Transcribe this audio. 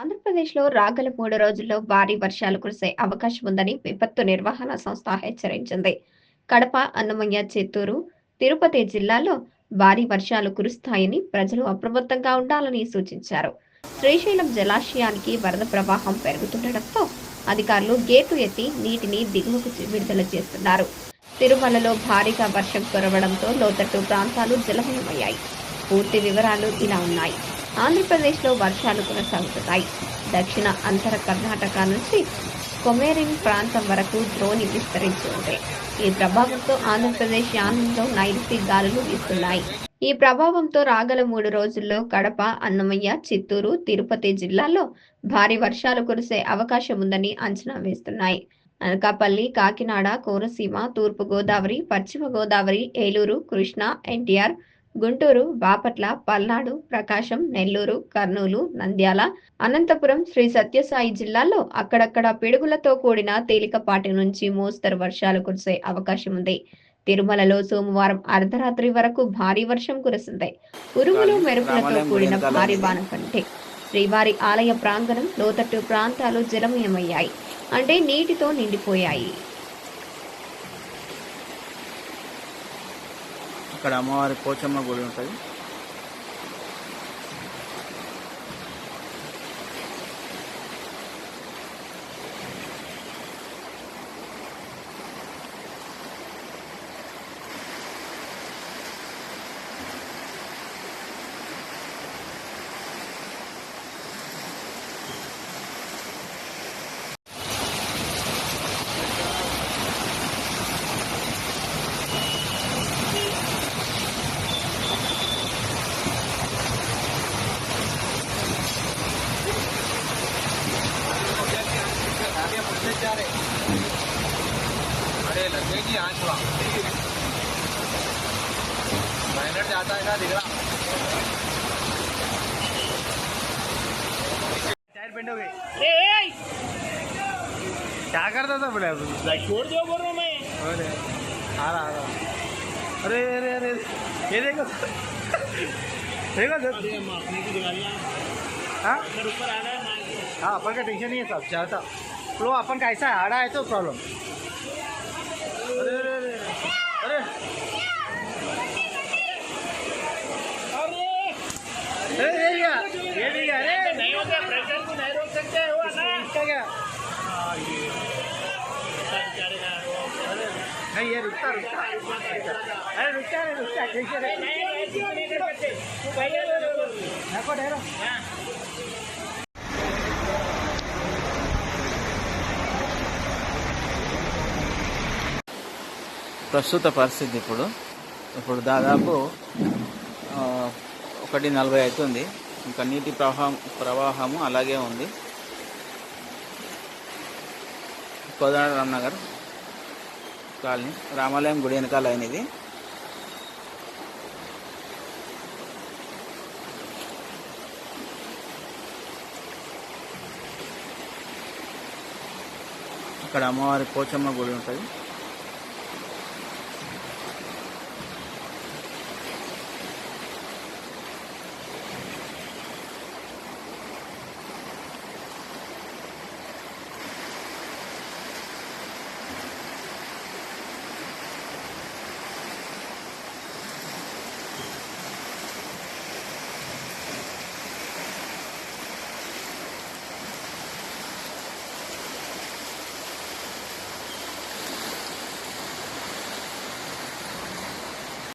ఆంధ్రప్రదేశ్లో రాగల మూడు రోజుల్లో భారీ వర్షాలు కురిసే అవకాశం ఉందని విపత్తు నిర్వహణ సంస్థ హెచ్చరించింది. కడప అన్నమయ్య చిత్తూరు తిరుపతి జిల్లాల్లో భారీ వర్షాలు కురుస్తాయని ప్రజలు అప్రమత్తంగా ఉండాలని సూచించారు. శ్రీశైలం జలాశయానికి వరద ప్రవాహం పెరుగుతుండటంతో అధికారులు గేటు ఎత్తి నీటిని దిగువకు విడుదల చేస్తున్నారు. తిరుమలలో భారీగా వర్షం కురవడంతో లోతట్టు ప్రాంతాలు జలమయమయ్యాయి. పూర్తి వివరాలు ఇలా ఉన్నాయి. ఆంధ్రప్రదేశ్లో వర్షాలు కొనసాగుతున్నాయి. దక్షిణ అంతర కర్ణాటక నుంచి కొమేరిన్ ప్రాంతం వరకు ద్రోణి విస్తరించి ఉంది. ఈ ప్రభావంతో ఆంధ్రప్రదేశ్ యానంలో నైరుతి గాలులు వీస్తున్నాయి. ఈ ప్రభావంతో రాగల మూడు రోజుల్లో కడప అన్నమయ్య చిత్తూరు తిరుపతి జిల్లాల్లో భారీ వర్షాలు కురిసే అవకాశం ఉందని అంచనా వేస్తున్నాయి. అనకాపల్లి కాకినాడ కోనసీమ తూర్పు గోదావరి పశ్చిమ గోదావరి ఏలూరు కృష్ణా ఎన్టీఆర్ గుంటూరు బాపట్ల పల్నాడు ప్రకాశం నెల్లూరు కర్నూలు నంద్యాల అనంతపురం శ్రీ సత్యసాయి జిల్లాల్లో అక్కడక్కడ పిడుగులతో కూడిన తేలికపాటి నుంచి మోస్తరు వర్షాలు కురిసే అవకాశం ఉంది. తిరుమలలో సోమవారం అర్ధరాత్రి వరకు భారీ వర్షం కురిసింది. ఉరుములు మెరుపులతో కూడిన భారీ బాణం కంటే శ్రీవారి ఆలయ ప్రాంగణం లోతట్టు ప్రాంతాలు జలమయమయ్యాయి. అంటే నీటితో నిండిపోయాయి. ఇక్కడ అమ్మవారి పోచమ్మ గుడి ఉంటుంది. लगेगी आँच वहाँ माइनर जाता है ना दिख रहा। टायर पेंट हो गए क्या करता था बोले? छोड़ दो बोल रहा मैं। अरे आ रहा आ रहा। अरे अरे अरे ये देखो। देखो दिवालियाँ हाँ? ऊपर आ रहा है हाँ अपन का टेंशन नहीं है सब चलता फ्लो अपन का ऐसा है आड़ा है तो प्रॉब्लम नहीं ये रुकता रुकता अरे रुकता नहीं रुकता टेंशन है नहीं ऐसी नहीं कर सकते तू भैया लो लो लो देखो ठहरो ప్రస్తుత పరిస్థితి ఇప్పుడు ఇప్పుడు దాదాపు ఆ, ఒకటి నలభై అవుతుంది ఇంకా నీటి ప్రవాహం ప్రవాహము అలాగే ఉంది. కోదాడ రామ్నగర్ కాలనీ రామాలయం గుడి వెనకాల అయినది ఇక్కడ అమ్మవారి పోచమ్మ గుడి ఉంటుంది.